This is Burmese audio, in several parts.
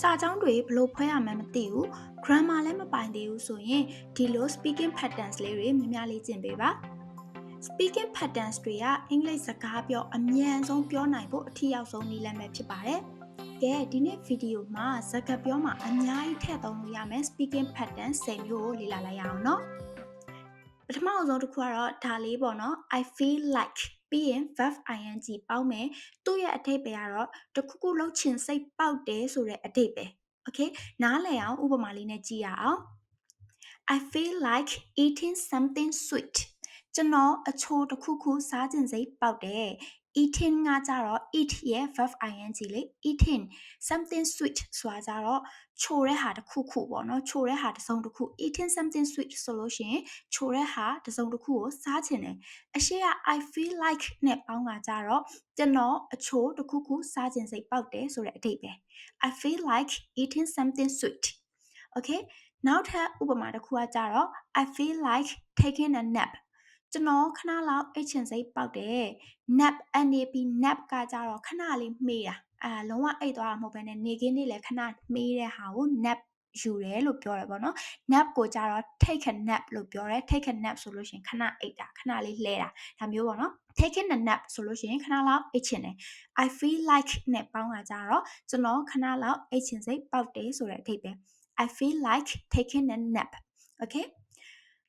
စာကြောင်းတွေဘယ်လိုဖွဲရမှန်းမသိဘူး grammar လည်းမပိုင်သေးဘူးဆိုရင်ဒီလို speaking patterns လေးတွေများများလေးကျင့်ပေးပါ speaking patterns တွေကအင်္ဂလိပ်စကားပြောအမြန်ဆုံးပြောနိုင်ဖို့အထူးရောက်ဆုံးနည်းလမ်းပဲဖြစ်ပါတယ်ကဲဒီနေ့ဗီဒီယိုမှာစကားပြောမှာအများကြီးထည့်သုံးလို့ရမယ် speaking pattern 10မျိုးကိုလေ့လာလိုက်ရအောင်เนาะပထမအဆုံးတစ်ခုကတော့ဒါလေးပေါ့เนาะ I feel like ပြီးရင် verb ing ပေါင်းမယ်သူ့ရဲ့အထိပ္ပယ်ကတော့တခုခုလှုပ်ချင်စိတ်ပေါက်တယ်ဆိုတဲ့အထိပ္ပယ် okay နားလည်အောင်ဥပမာလေးနဲ့ကြည့်ရအောင် I feel like eating something sweet ကျွန်တော်အချိုတစ်ခုခုစားခြင်းစိတ်ပေါက်တယ် eating ကကြတော့ eat ရဲ့ verb ing လေ eating something sweet ဆိုတာကြတော့ချိုတဲ့ဟာတစ်ခုခုပေါ့နော်ချိုတဲ့ဟာတစ်စုံတစ်ခု eating something sweet ဆိုလို့ရှိရင်ချိုတဲ့ဟာတစ်စုံတစ်ခုကိုစားခြင်းတယ်အရှိက I feel like နဲ့ပေါင်းကကြတော့ကျွန်တော်အချိုတစ်ခုခုစားခြင်းစိတ်ပေါက်တယ်ဆိုတဲ့အဓိပ္ပာယ် I feel like eating something sweet okay နောက်ထပ်ဥပမာတစ်ခုကကြတော့ I feel like taking a nap ကျွန်တော်ခဏလောက်အိတ်ချင်စိတ်ပေါက်တယ် nap nap nap ကကြတော့ခဏလေးမေးတာအာလုံးဝအိတ်သွားတာမဟုတ်ဘဲနဲ့နေခင်းနေလဲခဏမေးတဲ့ဟာကို nap ယူတယ်လို့ပြောရပါတော့ nap ကိုကြတော့ take a nap လို့ပြောတယ် take a nap ဆိုလို့ရှိရင်ခဏအိတ်တာခဏလေးလှဲတာဒါမျိုးပေါ့နော် taking a nap ဆိုလို့ရှိရင်ခဏလောက်အိတ်ချင်တယ် I feel like နဲ့ပေါင်းတာကြတော့ကျွန်တော်ခဏလောက်အိတ်ချင်စိတ်ပေါက်တယ်ဆိုတဲ့အဓိပ္ပာယ် I feel like taking a nap okay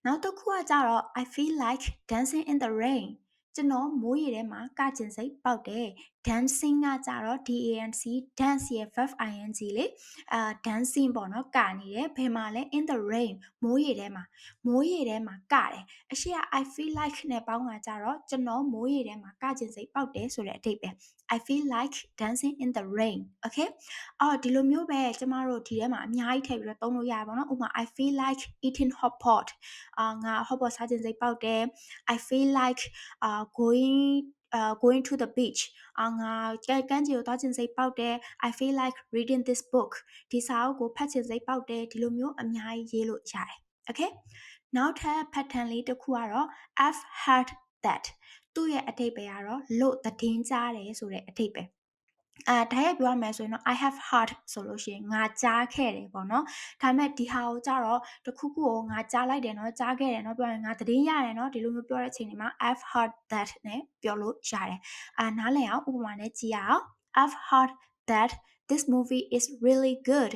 နောက်တစ်ခုကကြတော့ I feel like dancing in the rain ကျွန်တော်မိုးရေထဲမှာကကျင်စိတ်ပေါက်တယ် dancing ကကြတော့ DANC dance ရဲ့ verb ing လေအာ dancing ပေါ့နော်ကနေတယ်ဘယ်မှာလဲ in the rain မိုးရေထဲမှာမိုးရေထဲမှာကတယ်အရှိက I feel like နဲ့ပေါင်းကကြတော့ကျွန်တော်မိုးရေထဲမှာကကျင်စိတ်ပေါက်တယ်ဆိုတဲ့အဓိပ္ပာယ် I feel like dancing in the rain okay အော်ဒီလိုမျိုးပဲကျမတို့ဒီထဲမှာအများကြီးထည့်ပြီးတော့သုံးလို့ရပါတော့ဥပမာ I feel like eating hot pot အာငါ hot pot စားခြင်းစိတ်ပေါက်တယ် I feel like အာ going uh going to the beach အာငါကမ်းခြေကိုသွားခြင်းစိတ်ပေါက်တယ် I feel like reading this book ဒီစာအုပ်ကိုဖတ်ခြင်းစိတ်ပေါက်တယ်ဒီလိုမျိုးအများကြီးရေးလို့ရတယ် okay နောက်ထပ် pattern လေးတစ်ခုကတော့ I've heard that သူ့ရဲ့အထိပ္ပယ်ကတော့လို့သတင်းကြားတယ်ဆိုတဲ့အထိပ္ပယ် အာဒါရိုက်ပြောရမယ်ဆိုရင်တော့ I have heard ဆိုလို့ရှိရင်ငါကြားခဲ့တယ်ပေါ့နော်ဒါပေမဲ့ဒီဟာကိုကြတော့တခုခုကိုငါကြားလိုက်တယ်နော်ကြားခဲ့တယ်နော်ပြောရင်ငါသတင်းရတယ်နော်ဒီလိုမျိုးပြောတဲ့အချိန်တွေမှာ I've heard that နဲ့ပြောလို့ရတယ်အာနားလည်အောင်ဥပမာနဲ့ကြည့်ရအောင် I've heard that this movie is really good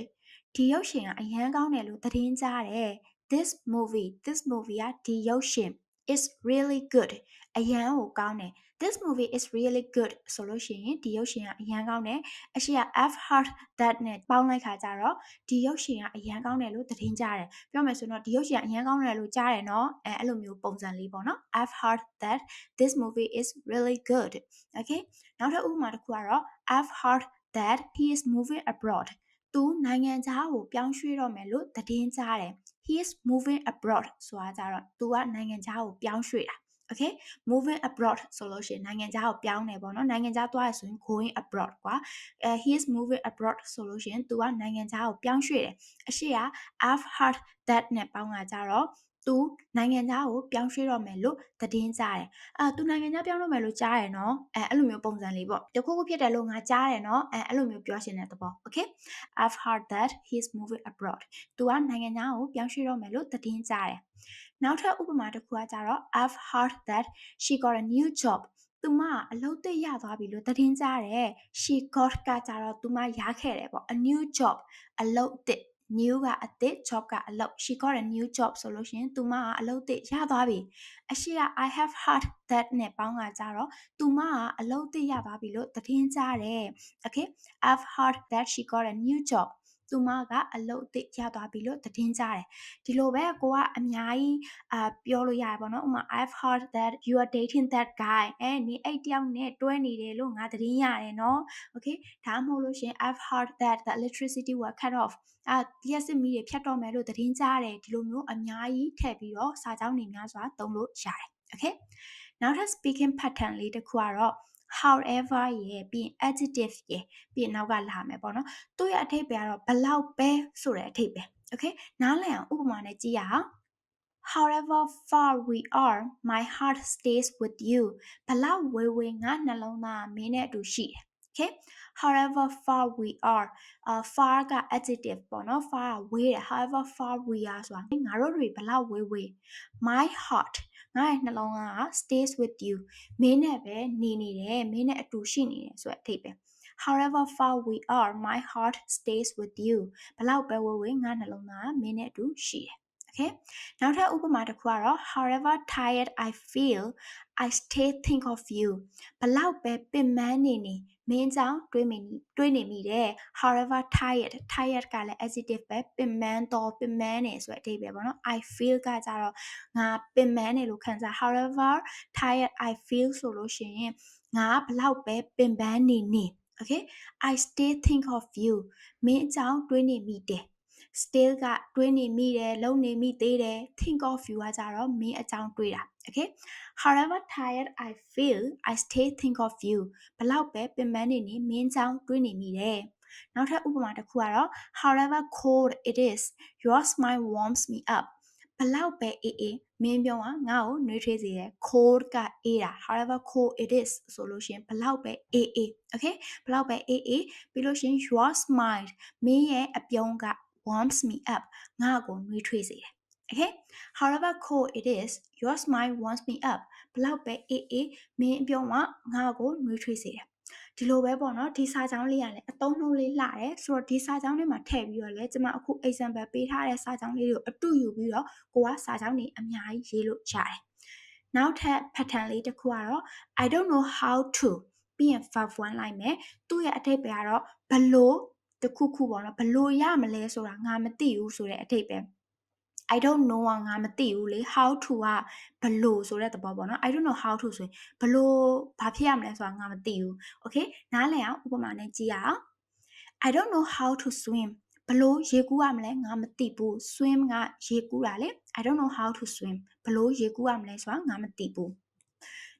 ဒီရုပ်ရှင်ကအရန်ကောင်းတယ်လို့သတင်းကြားတယ် this movie this movie ကဒီရုပ်ရှင် is really good အရန်ကိုကောင်းတယ် this movie is really good ဆိုလို့ရှိရင်ဒီရုပ်ရှင်ကအရန်ကောင်းတယ်အရှိက f heart that နဲ့ပေါင်းလိုက်ခါကျတော့ဒီရုပ်ရှင်ကအရန်ကောင်းတယ်လို့သတင်းကြတယ်ပြောမယ်ဆိုတော့ဒီရုပ်ရှင်ကအရန်ကောင်းတယ်လို့ကြားတယ်နော်အဲအဲ့လိုမျိုးပုံစံလေးပေါ့နော် f heart that this movie is really good okay နောက်ထပ်ဥပမာတစ်ခုကတော့ f heart that he is moving abroad သူနိုင်ငံသားကိုပြောင်းရွှေ့တော့မယ်လို့သတင်းကြားတယ် he is moving abroad ဆိုတာကြတော့သူကနိုင်ငံခြားကိုပြောင်းရွှေ့တာ okay moving abroad ဆိုလို့ရှိရင်နိုင်ငံခြားကိုပြောင်းနေပေါ့နော်နိုင်ငံခြားသွားရဆိုရင် going abroad ကွာအဲ he is moving abroad ဆိုလို့ရှိရင်သူကနိုင်ငံခြားကိုပြောင်းရွှေ့တယ်အရှိက I've heard that နဲ့ပေါင်းတာကြတော့ သူနိုင်ငံခြားကိုပြောင်းရွှေ့တော့မယ်လို့သတင်းကြားတယ်။အာသူနိုင်ငံခြားပြောင်းတော့မယ်လို့ကြားတယ်နော်။အဲအဲ့လိုမျိုးပုံစံလေးပေါ့။တခုခုဖြစ်တယ်လို့ငါကြားတယ်နော်။အဲအဲ့လိုမျိုးပြောရှင်တဲ့သဘော။ Okay? I've heard that he is moving abroad. သူကနိုင်ငံခြားကိုပြောင်းရွှေ့တော့မယ်လို့သတင်းကြားတယ်။နောက်ထပ်ဥပမာတစ်ခုကကြတော့ I've heard that she got a new job. သူမအလုပ်သစ်ရသွားပြီလို့သတင်းကြားတယ် she got ကကြတော့သူမရခဲ့တယ်ပေါ့ a new job အလုပ်သစ် new ကအသစ် job ကအလုပ် she got a new job ဆိုလို့ရှိရင်သူမကအလုပ်သစ်ရသွားပြီအရှိက I have heard that နဲ့ပေါင်းကကြတော့သူမကအလုပ်သစ်ရသွားပြီလို့သတင်းကြားတယ် okay I've heard that she got a new job သူမကအလုပ်အသစ်ရသွားပြီလို့သတင်းကြတယ်ဒီလိုပဲကိုကအများကြီးအာပြောလို့ရတယ်ပေါ့နော်ဥပမာ I've heard that you are dating that guy အဲနေအဲ့တယောက်နဲ့တွဲနေတယ်လို့ငါသတင်းရတယ်နော် okay ဒါမှမဟုတ်လို့ရှင် I've heard that the electricity were cut off အာလျှက်စစ်မီးတွေဖြတ်တော့မယ်လို့သတင်းကြတယ်ဒီလိုမျိုးအများကြီးထည့်ပြီးတော့စာကြောင်းတွေများစွာသုံးလို့ရတယ် okay နောက်ထပ် speaking pattern လေးတစ်ခုကတော့ however ရေပြီးရင် adjective ရေပြီးရင်နောက်ကလာမယ်ပေါ့နော်သူ့ရဲ့အထိပ္ပယ်ကတော့ဘလောက်ပဲဆိုတဲ့အထိပ္ပယ် okay နားလည်အောင်ဥပမာနဲ့ကြည့်ရအောင် However far we are my heart stays with you ဘလောက်ဝေဝေငါနှလုံးသားမင်းနဲ့အတူရှိတယ် okay however far we are uh far က adjective ပေါ့နော် far ကဝေးတယ် however far we are ဆိုတာငါတို့တွေဘလောက်ဝေးဝေး my heart ငါရဲ့နှလုံးသားက stays with you မင်းနဲ့ပဲနေနေတယ်မင်းနဲ့အတူရှိနေတယ်ဆိုတဲ့အထိပ္ပယ် however far we are my heart stays with you ဘလောက်ပဲဝေးဝေးငါနှလုံးသားကမင်းနဲ့အတူရှိတယ် okay နောက်ထပ်ဥပမာတစ်ခုကတော့ however tired i feel i still think of you ဘလောက်ပဲပင်ပန်းနေနေ မင်းကြောင့်တွေးမိတွေးနေမိတယ် however tired tired ကလည်း adjective ပဲပင်ပန်းတော့ပင်ပန်းနေဆိုတဲ့အဓိပ္ပာယ်ပေါ့နော် i feel ကကြတော့ငါပင်ပန်းနေလို့ခံစား however tired i feel ဆိုလို့ရှိရင်ငါဘလောက်ပဲပင်ပန်းနေနေ okay i still think of you မင်းအကြောင်းတွေးနေမိတယ် still ကတွေးနေမိတယ်လုံနေမိသေးတယ် think of you ကကြတော့မင်းအကြောင်းတွေးတာ okay however tired i feel i still think of you ဘလောက်ပဲပင်ပန်းနေနေမင်းကြောင်းတွေးနေမိတယ်နောက်ထပ်ဥပမာတစ်ခုကတော့ however cold it is your smile warms me up ဘလောက်ပဲအေးအေးမင်းပြောကငါ့ကိုနှွေးထွေးစေတယ် cold ကအေးတာ however cold it is ဆိုလို့ရှိရင်ဘလောက်ပဲအေးအေး okay ဘလောက်ပဲအေးအေးပြီးလို့ရှိရင် your smile မင်းရဲ့အပြုံးက warms me up ငါ့ကိုနှွေးထွေးစေတယ် okay however cold it is your smile warms me up ဘလောက်ပဲအေးအေးမင်းအပြုံးကငါ့ကိုနှွေးထွေးစေတယ်ဒီလိုပဲပေါ့နော်ဒီစာကြောင်းလေးကလည်းအသုံးနှုန်းလေးလှတယ်ဆိုတော့ဒီစာကြောင်းလေးမှာထည့်ပြီးတော့လဲကျွန်မအခု example ပေးထားတဲ့စာကြောင်းလေးကိုအတူယူပြီးတော့ကိုကစာကြောင်းတွေအများကြီးရေးလို့ရတယ်နောက်ထပ် pattern လေးတစ်ခုကတော့ I don't know how to ပြီးရင် verb 1လိုက်မယ်သူ့ရဲ့အထိပ္ပယ်ကတော့ဘလို့ တခုခုပေါ့နော်ဘလို့ရမလဲဆိုတာငါမသိဘူးဆိုတဲ့အထိပ္ပယ် I don't know ကငါမသိဘူးလေ how to ကဘလို့ဆိုတဲ့သဘောပေါ့နော် I don't know how to ဆိုရင်ဘလို့ဘာဖြစ်ရမလဲဆိုတာငါမသိဘူး okay နားလည်အောင်ဥပမာနဲ့ကြည့်ရအောင် I don't know how to swim ဘလို့ရေကူးရမလဲငါမသိဘူး swim ကရေကူးတာလေ I don't know how to swim ဘလို့ရေကူးရမလဲဆိုတာငါမသိဘူး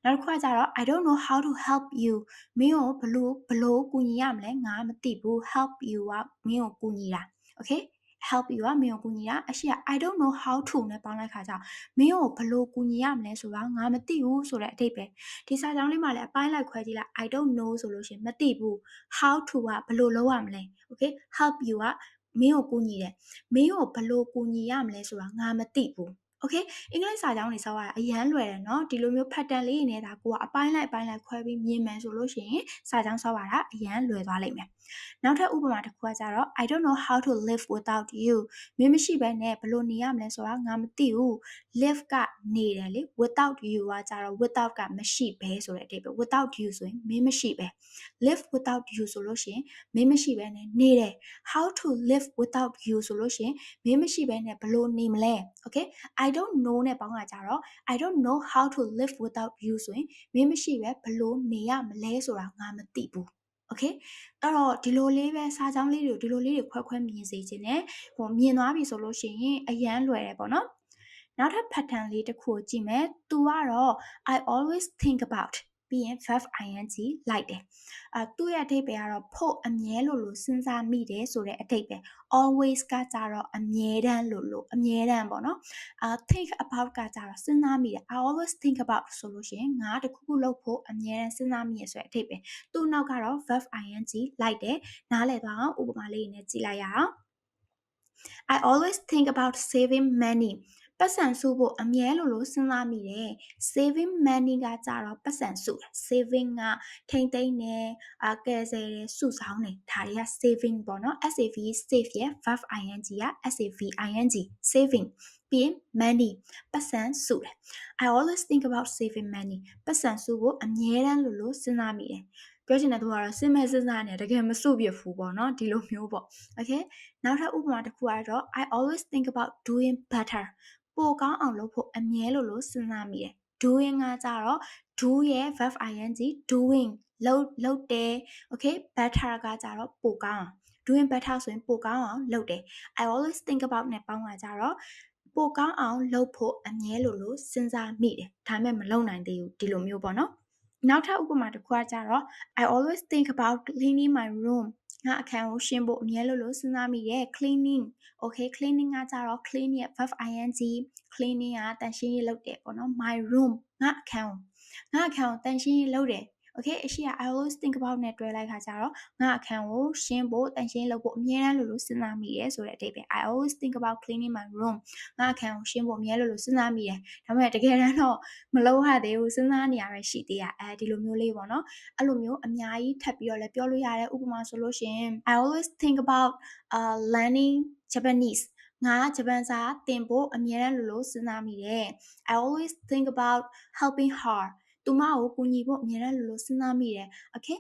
နောက်တစ်ခုကကြတော့ I don't know how to help you မင်းကိုဘလို့ဘလို့ကူညီရမလဲငါမသိဘူး help you ကမင်းကိုကူညီတာ okay help you ကမင်းကိုကူညီတာအရှိက I don't know how to နဲ့ပေါင်းလိုက်ခါကျမင်းကိုဘလို့ကူညီရမလဲဆိုတာငါမသိဘူးဆိုတဲ့အတိတ်ပဲဒီစာကြောင်းလေးမှာလည်းအပိုင်းလိုက်ခွဲကြည့်လိုက် I don't know ဆိုလို့ရှိရင်မသိဘူး how to ကဘလို့လုပ်ရမလဲ okay help you ကမင်းကိုကူညီတယ်မင်းကိုဘလို့ကူညီရမလဲဆိုတာငါမသိဘူး okay အင်္ဂလိပ်စာကြောင်းတွေစောရတာအရန်လွယ်တယ်เนาะဒီလိုမျိုး pattern လေးတွေနဲ့ဒါကိုကအပိုင်းလိုက်အပိုင်းလိုက်ခွဲပြီးမြင်မှန်ဆိုလို့ရှိရင်စာကြောင်းစောရတာအရန်လွယ်သွားလိမ့်မယ်နောက်ထပ်ဥပမာတစ်ခုကကြတော့ I don't know how to live without you မင်းမရှိဘဲနဲ့ဘယ်လိုနေရမလဲဆိုတာငါမသိဘူး live ကနေတယ်လေ without you ကကြတော့ without ကမရှိဘဲဆိုတဲ့အဓိပ္ပာယ် without you ဆိုရင်မင်းမရှိဘဲ live without you ဆိုလို့ရှိရင်မင်းမရှိဘဲနဲ့နေတယ် how to live without you ဆိုလို့ရှိရင်မင်းမရှိဘဲနဲ့ဘယ်လိုနေမလဲ okay I don't know နဲ့ပေါင်းတာကြတော့ I don't know how to live without you ဆိုရင်မင်းမရှိပဲဘယ်လိုနေရမလဲဆိုတာငါမသိဘူး okay အဲ့တော့ဒီလိုလေးပဲစာကြောင်းလေးတွေကိုဒီလိုလေးတွေခွဲခွဲမြင်စေခြင်းနဲ့ဟိုမြင်သွားပြီဆိုလို့ရှိရင်အရန်လွယ်တယ်ပေါ့နော်နောက်ထပ် pattern လေးတစ်ခုကိုကြည့်မယ်သူကတော့ I always think about ပြီးရင် verb ing လိုက်တယ်အာသူ့ရဲ့အဓိပ္ပာယ်ကတော့ဖို့အမြဲလို့လို့စဉ်းစားမိတယ်ဆိုတဲ့အဓိပ္ပာယ် always ကကြတော့အမြဲတမ်းလို့လို့အမြဲတမ်းပေါ့နော်အာ think about ကကြတော့စဉ်းစားမိတယ် I always think about ဆိုလို့ရှိရင်ငါတခုခုလုပ်ဖို့အမြဲတမ်းစဉ်းစားမိရဆိုတဲ့အဓိပ္ပာယ်သူ့နောက်ကတော့ verb ing လိုက်တယ်နားလည်သွားအောင်ဥပမာလေးနဲ့ကြည့်လိုက်ရအောင် I always think about saving money ပတ်စံစုဖို့အမြဲလိုလိုစဉ်းစားမိတယ် saving money ကကြတော့ပတ်စံစုတယ် saving ကထိမ့်သိမ့်နေအကယ်ဆယ်တယ်စုဆောင်နေဒါတွေက saving ပေါ့နော် save save ရဲ့ verb ing က save ing saving ပြီးရင် money ပတ်စံစုတယ် I always think about saving money ပတ်စံစုဖို့အမြဲတမ်းလိုလိုစဉ်းစားမိတယ်ပြောချင်တဲ့သူကတော့စဉ်းမဲ့စဉ်းစားနေတကယ်မစုပြဘူးပေါ့နော်ဒီလိုမျိုးပေါ့ okay နောက်ထပ်ဥပမာတစ်ခုကတော့ I always think about doing better ပိုကောင်းအောင်လုပ်ဖို့အမြဲလိုလိုစဉ်းစားမိတယ် doing ကကြတော့ do ရဲ့ verb ing doing လုပ်လုပ်တယ် okay better ကကြတော့ပိုကောင်းအောင် doing better ဆိုရင်ပိုကောင်းအောင်လုပ်တယ် I always think about နဲ့ပေါင်းတာကြတော့ပိုကောင်းအောင်လုပ်ဖို့အမြဲလိုလိုစဉ်းစားမိတယ်ဒါပေမဲ့မလုပ်နိုင်သေးဘူးဒီလိုမျိုးပေါ့နော်နောက်ထပ်ဥပမာတစ်ခုကကြတော့ I always think about cleaning my room ငါအခန်းကိုရှင်းဖို့အမြဲလိုလိုစဉ်းစားမိတယ် cleaning okay cleaning ကကြတော့ clean ရဲ့ verb ing cleaning ကတန်ရှင်းရေးလုပ်တယ်ပေါ့နော် my room ငါအခန်းကိုငါအခန်းကိုတန်ရှင်းရေးလုပ်တယ် okay အရှိက I always think about နဲ့တွဲလိုက်ခါကြတော့ငါအခန်းကိုရှင်းဖို့တန်ရှင်းလုပ်ဖို့အမြဲတမ်းလို့လို့စဉ်းစားမိတယ်ဆိုတဲ့အတိတ်ပဲ I always think about cleaning my room ငါအခန်းကိုရှင်းဖို့အမြဲလို့လို့စဉ်းစားမိတယ်ဒါပေမဲ့တကယ်တမ်းတော့မလုပ်ရသေးဘူးစဉ်းစားနေရပဲရှိသေးတာအဲဒီလိုမျိုးလေးပေါ့နော်အဲ့လိုမျိုးအများကြီးထပ်ပြီးတော့လည်းပြောလို့ရတယ်ဥပမာဆိုလို့ရှိရင် I always think about uh learning Japanese ငါဂျပန်စာသင်ဖို့အမြဲတမ်းလိုလိုစဉ်းစားမိတယ် I always think about helping her သူမကိုကူညီဖို့အမြဲတမ်းလိုလိုစဉ်းစားမိတယ် okay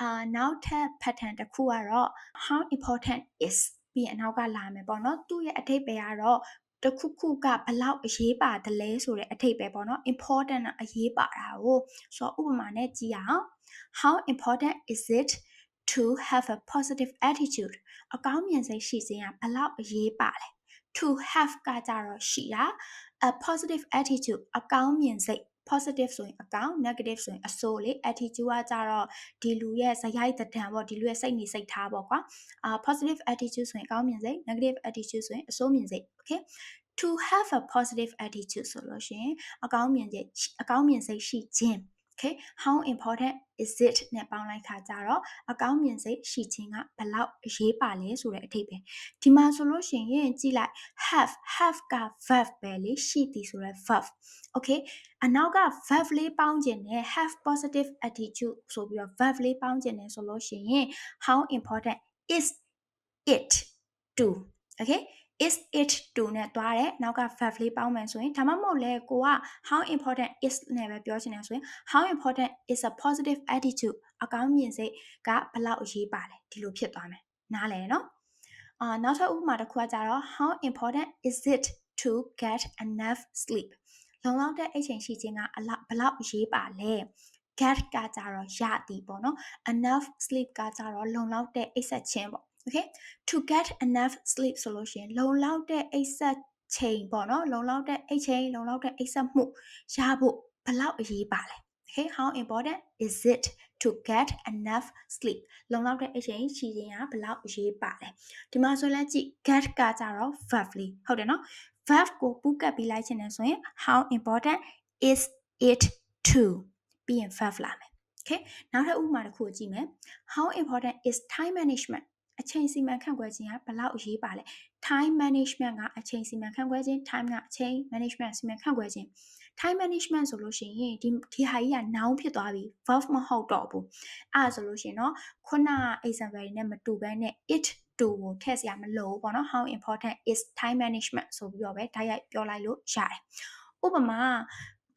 အာနောက်ထပ် pattern တစ်ခုကတော့ how important is ပြီးရင်အနောက်ကလာမယ်ပေါ့နော်သူ့ရဲ့အထိပ္ပယ်ကတော့တခုခုကဘလောက်အရေးပါတယ်လဲဆိုတဲ့အထိပ္ပယ်ပေါ့နော် important အရေးပါတာကိုဆိုတော့ဥပမာနဲ့ကြည့်အောင် how important is it to have a positive attitude အကောင်းမြင်စိတ်ရှိခြင်းကဘလောက်အရေးပါလဲ to have ကကြတော့ရှိတာ a positive attitude အကောင်းမြင်စိတ် positive ဆိုရင်အကောင်း negative ဆိုရင်အဆိုးလေ attitude ကကြတော့ဒီလူရဲ့ဇယိုက်တံပေါ့ဒီလူရဲ့စိတ်နေစိတ်ထားပေါ့ကွာအာ positive attitude ဆိုရင်အကောင်းမြင်စိတ် negative attitude ဆိုရင်အဆိုးမြင်စိတ် okay to have a positive attitude ဆိုလို့ရှိရင်အကောင်းမြင်စိတ်အကောင်းမြင်စိတ်ရှိခြင်း okay how important is it နဲ့ပေါင်းလိုက်ခါကြတော့အကောင်းမြင်စိတ်ရှိခြင်းကဘလောက်အရေးပါလဲဆိုတဲ့အထိပ္ပယ်ဒီမှာဆိုလို့ရှိရင်ကြည့်လိုက် have have က verb ပဲလေရှိသည်ဆိုတဲ့ verb okay အနောက်က verb လေးပေါင်းခြင်းနဲ့ have positive attitude ဆိုပြီးတော့ verb လေးပေါင်းခြင်းနဲ့ဆိုလို့ရှိရင် how important is it to okay is it to နဲ့တွားတယ်နောက်က verb လေးပေါင်းမယ်ဆိုရင်ဒါမှမဟုတ်လဲကိုက how important is နဲ့ပဲပြောချင်တယ်ဆိုရင် how important is a positive attitude အကောင်းမြင်စိတ်ကဘလောက်အရေးပါလဲဒီလိုဖြစ်သွားမယ်နားလည်နော်အာနောက်ထပ်ဥပမာတစ်ခုကကြတော့ how important is it to get enough sleep လုံလောက်တဲ့အိတ်ချိန်ရှိခြင်းကအလောက်ဘလောက်အရေးပါလဲ get ကကြတော့ရသည်ပေါ့နော် enough sleep ကကြတော့လုံလောက်တဲ့အိတ်ဆက်ခြင်းပေါ့ okay to get enough sleep ဆိုလို့ရှိရင်လုံလောက်တဲ့အိပ်ဆက်ချိန်ပေါ့နော်လုံလောက်တဲ့အိပ်ချိန်လုံလောက်တဲ့အိပ်ဆက်မှုရဖို့ဘလောက်အရေးပါလဲ okay how important is it to get enough sleep လုံလောက်တဲ့အိပ်ချိန်ရှိခြင်းကဘလောက်အရေးပါလဲဒီမှာဆိုလဲကြည့် get ကကြတော့ verb လေးဟုတ်တယ်နော် verb ကိုပူးကပ်ပြီးလိုက်ချင်တယ်ဆိုရင် how important is it to ပြီးရင် verb လာမယ် okay နောက်ထပ်ဥပမာတစ်ခုကိုကြည့်မယ် how important is time management အချိန်စီမံခန့်ခွဲခြင်းကဘလောက်အရေးပါလဲ time management ကအချိန်စီမံခန့်ခွဲခြင်း time ကအချိန် management စီမံခန့်ခွဲခြင်း time management ဆိုလို့ရှိရင်ဒီဒီဟာကြီးက noun ဖြစ်သွားပြီ verb မဟုတ်တော့ဘူးအဲ့ဒါဆိုလို့ရှိရင်เนาะခုန example တွေနဲ့မတူဘဲနဲ့ it to ကိုထည့်စရာမလိုဘူးပေါ့နော် how important is time management ဆိုပြီးတော့ပဲဓာတ်ရိုက်ပြောလိုက်လို့ရတယ်ဥပမာ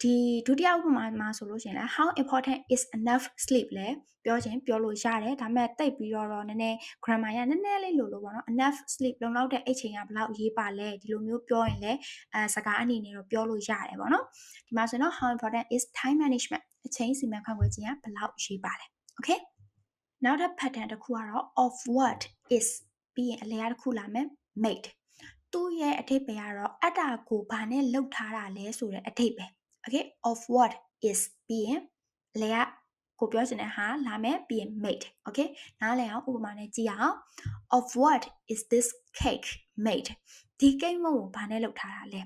ဒီဒုတိယဥပမာမှာဆိုလို့ရှိရင်လည်း how important is enough sleep လဲပြောချင်းပြောလို့ရတယ်ဒါပေမဲ့တိတ်ပြီးတော့တော့နည်းနည်း grammar ရနည်းနည်းလေးလို့လို့ပေါ့နော် enough sleep လုံလောက်တဲ့အိတ်ချိန်ကဘယ်လောက်ရေးပါလဲဒီလိုမျိုးပြောရင်လည်းအဲစကားအနေနဲ့တော့ပြောလို့ရတယ်ပေါ့နော်ဒီမှာဆိုတော့ how important is time management အချိန်စီမံခန့်ခွဲခြင်းကဘယ်လောက်ရေးပါလဲ okay နောက်ထပ် pattern တစ်ခုကတော့ of what is ပြီးရင်အလျားတစ်ခုလာမယ် made သူ့ရဲ့အထိပ္ပယ်ကတော့အတ္တကိုဘာနဲ့လှုပ်ထားတာလဲဆိုတဲ့အထိပ္ပယ် okay of what is ပြီးရင်လေကကိုပြောချင်တဲ့ဟာလာမယ်ပြီးရင် made okay နားလည်အောင်ဥပမာနဲ့ကြည့်အောင် of what is this cake made ဒီကိတ်မုံကိုဘာနဲ့လုပ်ထားတာလဲ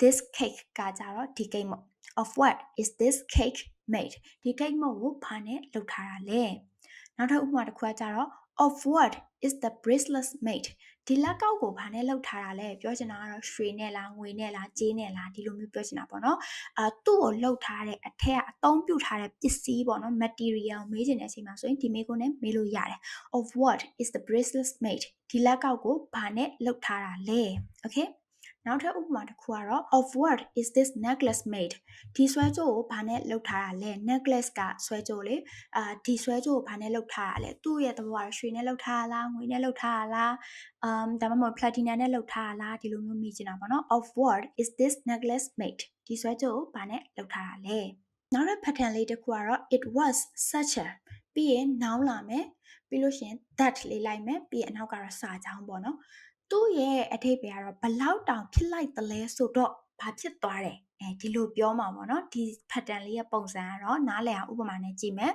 this cake ကကြတော့ဒီကိတ်မုံ of what is this cake made ဒီကိတ်မုံကိုဘာနဲ့လုပ်ထားတာလဲနောက်ထပ်ဥပမာတစ်ခုကကြတော့ of what is the bracelet made ဒီလက်ကောက်ကိုဘာနဲ့လုပ်ထားတာလဲပြောချင်တာကတော့ရွှေနဲ့လားငွေနဲ့လားကြေးနဲ့လားဒီလိုမျိုးပြောချင်တာပေါ့နော်အာသူ့ကိုလှုပ်ထားတဲ့အထက်ကအသုံးပြုထားတဲ့ပစ္စည်းပေါ့နော် material မေးချင်တဲ့အချိန်မှာဆိုရင်ဒီမေးခွန်းနဲ့မေးလို့ရတယ် of what is the bracelet made ဒီလက်ကောက်ကိုဘာနဲ့လုပ်ထားတာလဲ okay နောက်ထပ်ဥပမာတစ်ခုကတော့ of what is this necklace made ဒီဆွဲကြိုးကိုဘာနဲ့လုပ်ထားတာလဲ necklace ကဆွဲကြိုးလေအာဒီဆွဲကြိုးကိုဘာနဲ့လုပ်ထားတာလဲသူ့ရဲ့သဘောကရွှေနဲ့လုပ်ထားတာလားငွေနဲ့လုပ်ထားတာလားအမ်ဒါမှမဟုတ် platinum နဲ့လုပ်ထားတာလားဒီလိုမျိုးမြင်ချင်တာပေါ့နော် of what is this necklace made ဒီဆွဲကြိုးကိုဘာနဲ့လုပ်ထားတာလဲနောက်တစ် pattern လေးတစ်ခုကတော့ it was such a ပြီးရင် noun လာမယ်ပြီးလို့ရှိရင် that လေးလိုက်မယ်ပြီးရင်အနောက်ကတော့စာချောင်းပေါ့နော် သူ့ရဲ့အထိပ္ပယ်ကတော့ဘလောက်တောင်ဖြစ်လိုက်သလဲဆိုတော့ဘာဖြစ်သွားတယ်အဲဒီလိုပြောမှာပေါ့နော်ဒီ pattern လေးရဲ့ပုံစံကတော့နားလည်အောင်ဥပမာနဲ့ကြည့်မယ်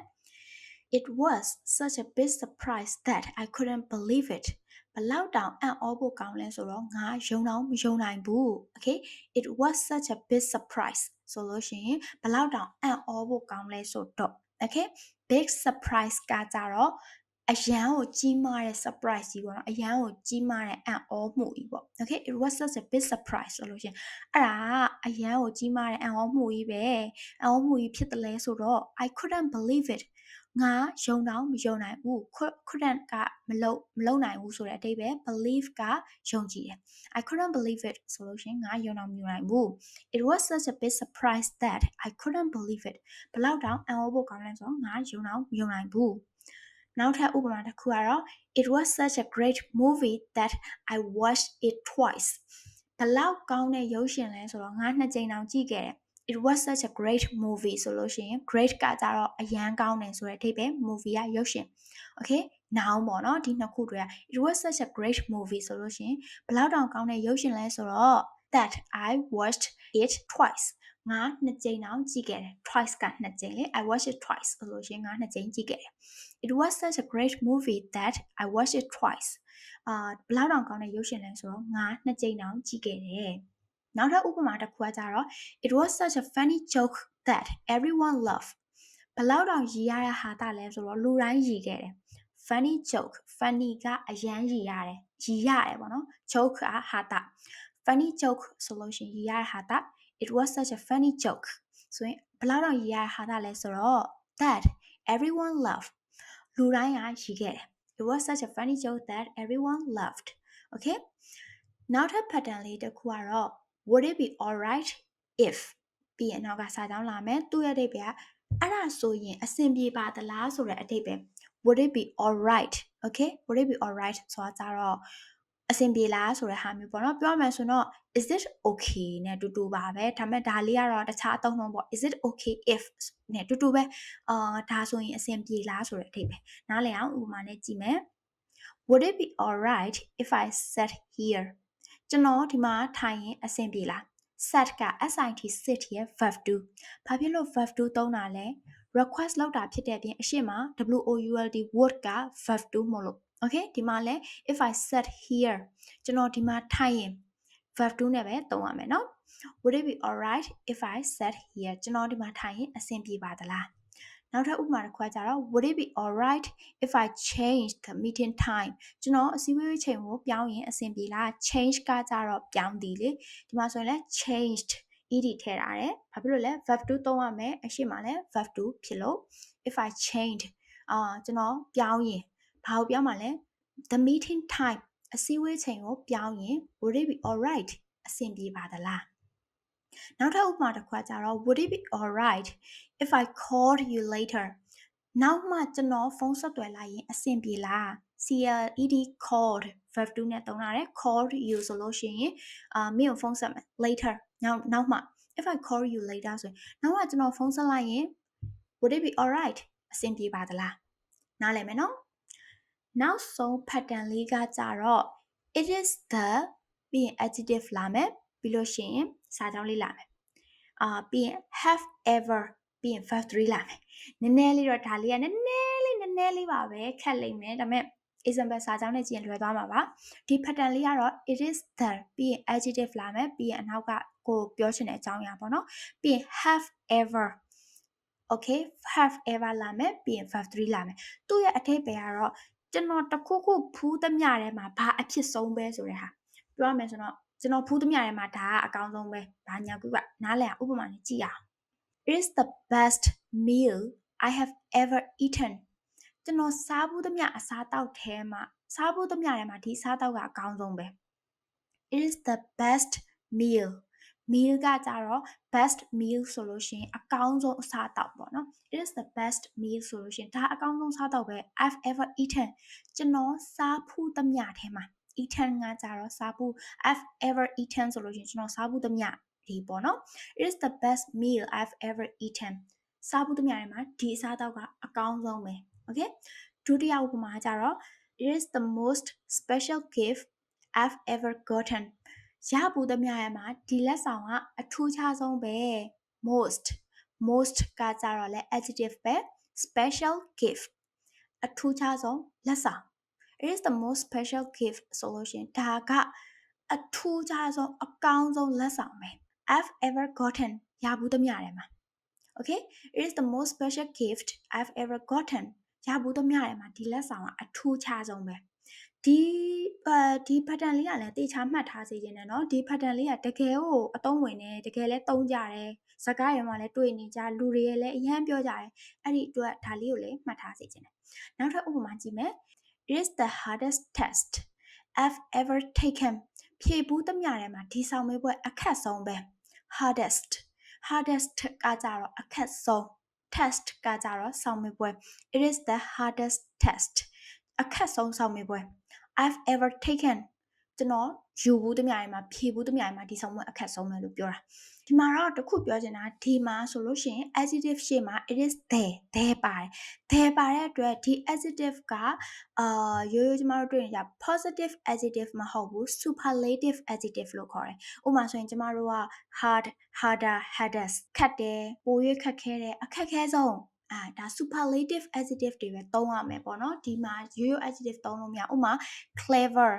It was such a big surprise that I couldn't believe it ဘလောက်တောင်အံ့ဩဖို့ကောင်းလဲဆိုတော့ငါယုံတော့မယုံနိုင်ဘူး okay it was such a big surprise ဆိုလို့ရှိရင်ဘလောက်တောင်အံ့ဩဖို့ကောင်းလဲဆိုတော့ okay big surprise ကကြတော့ အရန်ကိုကြီးမားတဲ့ surprise ကြီးပေါ့နော်အရန်ကိုကြီးမားတဲ့အံ့ဩမှုကြီးပေါ့ okay it was such a big surprise ဆိုလို့ရှင်အဲ့ဒါအရန်ကိုကြီးမားတဲ့အံ့ဩမှုကြီးပဲအံ့ဩမှုကြီးဖြစ်တယ်လဲဆိုတော့ I couldn't believe it ငါယုံတော့မယုံနိုင်ဘူး couldn't ကမလုံးမလုံးနိုင်ဘူးဆိုတဲ့အတိတ်ပဲ believe ကယုံကြည်တယ် I couldn't believe it ဆိုလို့ရှင်ငါယုံတော့မယုံနိုင်ဘူး it was such a big surprise that I couldn't believe it ဘလောက်တောင်အံ့ဩဖို့ကောင်းလဲဆိုတော့ငါယုံတော့မယုံနိုင်ဘူး နောက်ထပ်ဥပမာတစ်ခုကတော့ it was such a great movie that I watched it twice ဘလောက်ကောင်းတဲ့ရုပ်ရှင်လဲဆိုတော့ငါနှစ်ကြိမ်တောင်ကြည့်ခဲ့တယ် it was such a great movie ဆိုလို့ရှိရင် great ကကြတော့အရန်ကောင်းတယ်ဆိုတဲ့အဓိပ္ပာယ် movie ကရုပ်ရှင် okay noun ပေါ့နော်ဒီနှစ်ခုတွေက it was such a great movie ဆိုလို့ရှိရင်ဘလောက်တောင်ကောင်းတဲ့ရုပ်ရှင်လဲဆိုတော့ that I watched it twice ငါနှစ်ကြိမ်တောင်ကြည့်ခဲ့တယ် twice ကနှစ်ကြိမ်လေ I watched it twice ဆိုလို့ရှိရင်ငါနှစ်ကြိမ်ကြည့်ခဲ့တယ် it was such a great movie that I watched it twice အာဘလောက်တောင်ကောင်းတဲ့ရုပ်ရှင်လဲဆိုတော့ငါနှစ်ကြိမ်တောင်ကြည့်ခဲ့တယ်နောက်ထပ်ဥပမာတစ်ခုကကြတော့ it was such a funny joke that everyone loved ဘလောက်တောင်ရည်ရတဲ့ဟာတာလဲဆိုတော့လူတိုင်းရည်ခဲ့တယ် funny joke funny ကအရန်ရည်ရတယ်ရည်ရတယ်ပေါ့နော် joke ကဟာတာ funny joke ဆိုလို့ရှိရင်ရည်ရတဲ့ဟာတာ it was such a funny joke ဆိုရင်ဘလောက်တောင်ရည်ရတဲ့ဟာတာလဲဆိုတော့ that everyone loved လူတိုင်းကရည်ခဲ့တယ် it was such a funny joke that everyone loved okay နောက်ထပ် pattern လေးတစ်ခုကတော့ would it be alright if ပြီးရင်နောက်ကစာကြောင်းလာမယ်သူ့ရဲ့အဓိပ္ပာယ်ကအဲ့ဒါဆိုရင်အဆင်ပြေပါသလားဆိုတဲ့အဓိပ္ပာယ် would it be alright okay would it be alright ဆိုတာကြတော့ အဆင်ပြေလားဆိုတဲ့ဟာမျိုးပေါ့နော်ပြောရမယ်ဆိုတော့ is it okay နဲ့တူတူပါပဲဒါပေမဲ့ဒါလေးကတော့တခြားအသုံးနှုန်းပေါ့ is it okay if နဲ့တူတူပဲအာဒါဆိုရင်အဆင်ပြေလားဆိုတဲ့အဓိပ္ပာယ်နားလည်အောင်ဥပမာနဲ့ကြည့်မယ် would it be alright if i sat here ကျွန်တော်ဒီမှာထိုင်ရင်အဆင်ပြေလား set က sit sit ရဲ့ verb to ဘာဖြစ်လို့ verb to သုံးတာလဲ request လောက်တာဖြစ်တဲ့အပြင်အရှိမ would would က verb to မလို့ okay ဒီမှာလဲ if i sat here ကျွန်တော်ဒီမှာထိုင်ရင် verb to နဲ့ပဲသုံးရမယ်เนาะ would it be alright if i sat here ကျွန်တော်ဒီမှာထိုင်ရင်အဆင်ပြေပါသလားနောက်ထပ်ဥပမာတစ်ခုကကြတော့ would it be alright if i change the meeting time ကျွန်တော်အစည်းအဝေးချိန်ကိုပြောင်းရင်အဆင်ပြေလား change ကကြတော့ပြောင်းသည်လေဒီမှာဆိုရင်လဲ changed ed ထည့်ထားတယ်ဘာဖြစ်လို့လဲ verb to သုံးရမယ်အရှိမလဲ verb to ဖြစ်လို့ if i change အာကျွန်တော်ပြောင်းရင် ဘာကိုပြောင်းမှာလဲ the meeting time အစည်းအဝေးချိန်ကိုပြောင်းရင် would it be alright အဆင်ပြေပါသလားနောက်ထပ်ဥပမာတစ်ခုကကြတော့ would it be alright if i called you later နောက်မှကျွန်တော်ဖုန်းဆက်သွယ်လိုက်ရင်အဆင်ပြေလား CLED called verb to နဲ့သုံးရတယ် called you ဆိုလို့ရှိရင်အာမင်းကိုဖုန်းဆက်မယ် later နောက်နောက်မှ if i call you later ဆိုရင်နောက်မှကျွန်တော်ဖုန်းဆက်လိုက်ရင် would it be alright အဆင်ပြေပါသလားနားလည်မယ်နော် နောက်ဆုံး pattern လေးကကြတော့ it is the ပြီးရင် adjective လာမယ်ပြီးလို့ရှိရင်စာကြောင်းလေးလာမယ်အာပြီးရင် have ever ပြီးရင် verb 3လာမယ်နည်းနည်းလေးတော့ဒါလေးကနည်းနည်းလေးနည်းနည်းလေးပါပဲခက်လိမ့်မယ်ဒါပေမဲ့ example စာကြောင်းနဲ့ကြည့်ရင်လွယ်သွားမှာပါဒီ pattern လေးကတော့ it is the ပြီးရင် adjective လာမယ်ပြီးရင်အနောက်ကကိုပြောချင်တဲ့အကြောင်းအရာပေါ့နော်ပြီးရင် have ever okay have ever လာမယ်ပြီးရင် verb 3လာမယ်သူ့ရဲ့အထိပ္ပယ်ကတော့ ကျွန်တော်တခုခုဖူးသမျှထဲမှာဘာအဖြစ်ဆုံးပဲဆိုတဲ့ဟာပြောရမယ်ဆိုတော့ကျွန်တော်ဖူးသမျှထဲမှာဒါကအကောင်းဆုံးပဲဘာညာကူကနားလည်အောင်ဥပမာနဲ့ကြည့်ရအောင် It is the best meal I have ever eaten ကျွန်တော်စားဘူးသမျှအစားတောက်ထဲမှာစားဘူးသမျှထဲမှာဒီစားတောက်ကအကောင်းဆုံးပဲ It is the best meal meal ကကြတော့ best meal ဆိုလို့ရှိရင်အကောင်းဆုံးအစားတောက်ပေါ့နော် It is the best meal ဆိုလို့ရှိရင်ဒါအကောင်းဆုံးစားတောက်ပဲ I've ever eaten ကျွန်တော်စားဖူးသမျှထဲမှာ eaten ကကြတော့စားဖူး I've ever eaten ဆိုလို့ရှိရင်ကျွန်တော်စားဖူးသမျှဒီပေါ့နော် It is the best meal I've ever eaten စားဖူးသမျှထဲမှာဒီအစားတောက်ကအကောင်းဆုံးပဲ okay ဒုတိယဥပမာကြတော့ It is the most special gift I've ever gotten ရပူသမျှရဲ့မှာဒီလက်ဆောင်ကအထူးခြားဆုံးပဲ most most ကကြတော့လဲ adjective ပဲ special gift အထူးခြားဆုံးလက်ဆောင် it is the most special gift ဆိုလို့ရှိရင်ဒါကအထူးခြားဆုံးအကောင်းဆုံးလက်ဆောင်ပဲ I've ever gotten ရဘူးသမျှထဲမှာ okay it is the most special gift i've ever gotten ရဘူးသမျှထဲမှာဒီလက်ဆောင်ကအထူးခြားဆုံးပဲ ဒီ အာဒီ pattern လေးကလည်း သေချာမှတ်ထားစေချင်တယ်နော်။ဒီ pattern လေးက တကယ်ကို အသုံးဝင်တယ်၊တကယ်လည်း သုံးကြတယ်။စကားတွေမှာလည်း တွေ့နေကြ၊လူတွေကလည်း အရမ်းပြောကြတယ်။အဲ့ဒီအတွက် ဒါလေးကိုလည်း မှတ်ထားစေချင်တယ်။နောက်ထပ် ဥပမာကြည့်မယ်။ "It's the hardest test I've ever taken" ဖြေဖူးသမျှထဲမှာ ဒီစာမေးပွဲ အခက်ဆုံးပဲ။ hardest hardest ကကျတော့ အခက်ဆုံး၊ test ကကျတော့ စာမေးပွဲ။ "It is the hardest test" အခက်ဆုံး စာမေးပွဲ I've ever taken ကျွန်တော်ယူဘူးတမျှတွေမှာဖြေဘူးတမျှတွေမှာဒီဆောင်မအခက်ဆုံးပဲလို့ပြောတာဒီမှာတော့တခုပြောချင်တာဒီမှာဆိုလို့ရှိရင် adjective ရှေ့မှာ it is there there ပါတယ် there ပါတဲ့အတွက်ဒီ adjective ကအာရိုးရိုးကျမတို့တွေ့နေကြ positive adjective မဟုတ်ဘူး superlative adjective လို့ခေါ်တယ်ဥပမာဆိုရင်ကျမတို့က hard harder hardest ခက်တယ်ပို၍ခက်ခဲတယ်အခက်ခဲဆုံး အာဒါ superlative adjective တွေပဲသုံးရမယ်ပေါ့နော်ဒီမှာရိုးရိုး adjective သုံးလို့မရဥပမာ clever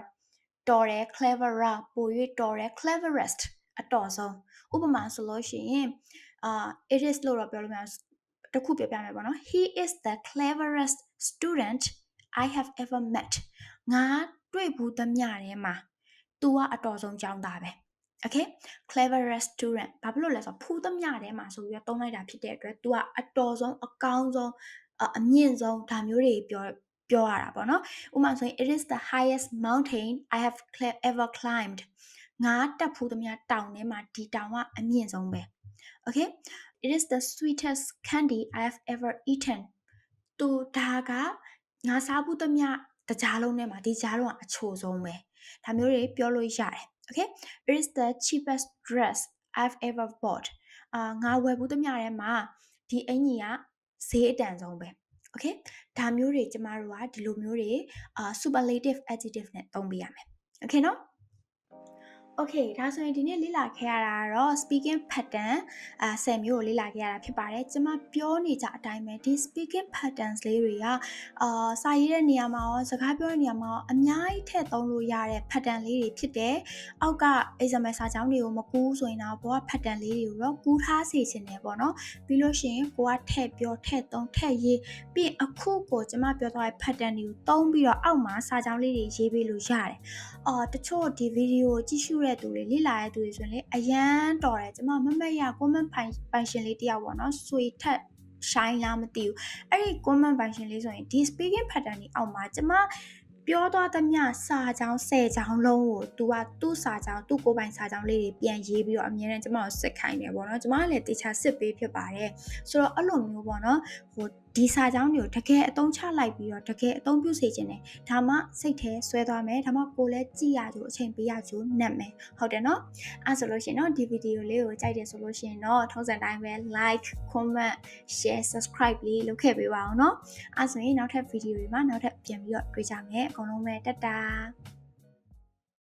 တော်တယ် cleverer ပို၍တော်တယ် cleverest အတော်ဆုံးဥပမာဆိုလို့ရှိရင်အာ it is လို့တော့ပြောလို့မရဘူးတခုပြပြမယ်ပေါ့နော် he is the cleverest student i have ever met ငါတွေ့ဘူးသမျှထဲမှာ तू ကအတော်ဆုံးကျောင်းသားပဲ okay cleverest student ဘာဖြစ်လို့လဲဆိုတော့ဖူးသမျှထဲမှာဆိုပြီးတော့တုံးလိုက်တာဖြစ်တဲ့အတွက် तू ကအတော်ဆုံးအကောင်းဆုံးအမြင့်ဆုံးဒါမျိုးတွေပြောပြောရတာပေါ့နော်ဥပမာဆိုရင် it is the highest mountain i have ever climbed ငါတက်ဖူးသမျှတောင်ထဲမှာဒီတောင်ကအမြင့်ဆုံးပဲ okay it is the sweetest candy i have ever eaten တူဒါကငါစားဘူးသမျှတကြားလုံးထဲမှာဒီကြားလုံးကအချိုဆုံးပဲဒါမျိုးတွေပြောလို့ရတယ် okay it is the cheapest dress i've ever bought အာငါဝယ်ဘူးသမျှထဲမှာဒီအင်ကြီးကဈေးအတန်ဆုံးပဲ okay ဒါမျိုးတွေကျမတို့ကဒီလိုမျိုးတွေအာ superlative adjective နဲ့သုံးပေးရမယ် okay နော် Okay ဒါဆိုရင်ဒီနေ့လေ့လာခဲ့ရတာကတော့ speaking pattern အာ10မျိုးကိုလေ့လာခဲ့ရတာဖြစ်ပါတယ်ကျွန်မပြောနေကြအတိုင်းပဲဒီ speaking patterns လေးတွေကအာစာရေးတဲ့နေရာမှာရောစကားပြောတဲ့နေရာမှာရောအများကြီးထည့်သုံးလို့ရတဲ့ pattern လေးတွေဖြစ်တယ်အောက်က example စာကြောင်းတွေကိုမကူးဆိုရင်တော့ဘောက pattern လေးတွေကိုတော့ကူးထားစေချင်တယ်ပေါ့နော်ပြီးလို့ရှိရင်ကိုကထည့်ပြောထည့်သုံးထည့်ရေးပြီးအခုကိုကျွန်မပြောထားတဲ့ pattern တွေကိုသုံးပြီးတော့အောက်မှာစာကြောင်းလေးတွေရေးပေးလို့ရတယ်အော်တချို့ဒီ video ကိုကြည့်ရှုတဲ့သူတွေလေ့လာတဲ့သူတွေဆိုရင်လေအရန်တော်တယ်ကျမမမတ်ရ comment ပိုင်ပိုင်ရှင်လေးတယောက်ပေါ့နော်ဆွေထက်ရှိုင်းလားမသိဘူးအဲ့ဒီ comment ပိုင်ရှင်လေးဆိုရင်ဒီ speaking pattern ကြီးအောက်မှာကျမပြောသွားသမျှစာကြောင်း10ကြောင်းလုံးကို तू ကသူ့စာကြောင်းသူ့ကိုယ်ပိုင်စာကြောင်းလေးတွေပြန်ရေးပြီးတော့အမြဲတမ်းကျမကိုစစ်ခိုင်းတယ်ပေါ့နော်ကျမကလည်းတေချာစစ်ပေးဖြစ်ပါတယ်ဆိုတော့အဲ့လိုမျိုးပေါ့နော်ဟိုဒီစာကြောင်းတွေကိုတကယ်အသုံးချလိုက်ပြီးတော့တကယ်အသုံးပြုစေခြင်းနဲ့ဒါမှစိတ်ထဲဆွဲသွားမယ်ဒါမှကိုယ်လည်းကြည်ရကြိုအချိန်ပေးရကြိုနှက်မယ်ဟုတ်တယ်နော်အဲဆိုလို့ရှိရင်တော့ဒီဗီဒီယိုလေးကိုကြိုက်တယ်ဆိုလို့ရှိရင်တော့ထုံးစံတိုင်းပဲ like comment share subscribe လေးလုပ်ခဲ့ပေးပါအောင်နော်အဲဆိုရင်နောက်ထပ်ဗီဒီယိုတွေမှာနောက်ထပ်ပြန်ပြီးတော့တွေ့ကြမယ်အကုန်လုံးပဲတက်တာ